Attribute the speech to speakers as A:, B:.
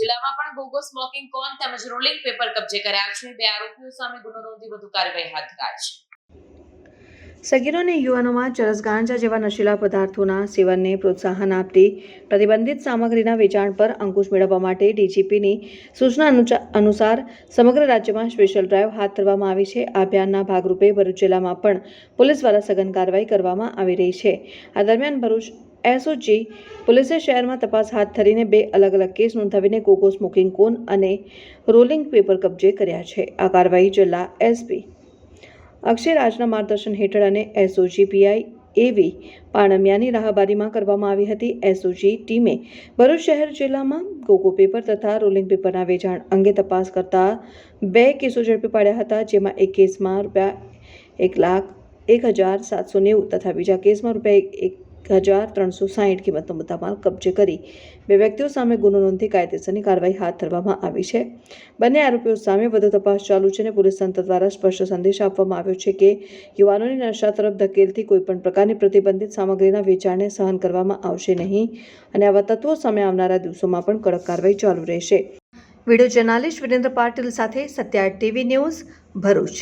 A: જિલ્લામાં પણ ગોગો સ્મોકિંગ કોન તેમજ રોલિંગ પેપર કબજે કર્યા છે. બે આરોપીઓ સામે ગુનો નોંધી વધુ કાર્યવાહી હાથ ધરાઈ છે.
B: સગીરોને યુવાનોમાં ચરસ ગાંજા જેવા નશીલા પદાર્થોના સેવનને પ્રોત્સાહન આપતી પ્રતિબંધિત સામગ્રીના વેચાણ પર અંકુશ મેળવવા માટે ડીજીપીની સૂચના અનુસાર સમગ્ર રાજ્યમાં સ્પેશિયલ ડ્રાઈવ હાથ ધરવામાં આવી છે. આ અભિયાનના ભાગરૂપે ભરૂચ જિલ્લામાં પણ પોલીસ દ્વારા સઘન કાર્યવાહી કરવામાં આવી રહી છે. આ દરમિયાન ભરૂચ એસઓજી પોલીસે શહેરમાં તપાસ હાથ ધરીને બે અલગ અલગ કેસ નોંધાવીને કોકો સ્મોકિંગ કોન અને રોલિંગ પેપર કબજે કર્યા છે. આ કાર્યવાહી જિલ્લા એસપી અક્ષય રાજના માર્ગદર્શન હેઠળ અને એસઓજી પીઆઈ એવી પાણમિયાની રાહબારીમાં કરવામાં આવી હતી. એસઓજી ટીમે ભરૂચ શહેર જિલ્લામાં કોકો પેપર તથા રોલિંગ પેપરના વેચાણ અંગે તપાસ કરતા બે કેસો ઝડપી પાડ્યા હતા, જેમાં એક કેસમાં રૂપિયા એક લાખ એક હજાર સાતસો નેવું તથા બીજા કેસમાં રૂપિયા એક હજાર ત્રણસો સાહીઠ કિંમતનો મુદ્દામાલ કબજે કરી બે વ્યક્તિઓ સામે ગુનો નોંધી કાયદેસરની કાર્યવાહી હાથ ધરવામાં આવી છે. બંને આરોપીઓ સામે વધુ તપાસ ચાલુ છે અને પોલીસ તંત્ર દ્વારા સ્પષ્ટ સંદેશ આપવામાં આવ્યો છે કે યુવાનોની નશા તરફ ધકેલતી કોઈપણ પ્રકારની પ્રતિબંધિત સામગ્રીના વેચાણને સહન કરવામાં આવશે નહીં અને આવા તત્વો સામે આવનારા દિવસોમાં પણ કડક કાર્યવાહી ચાલુ રહેશે. વીડિયો જર્નાલિસ્ટ વિરેન્દ્ર પાટીલ સાથે સત્યા ટીવી ન્યૂઝ ભરૂચ.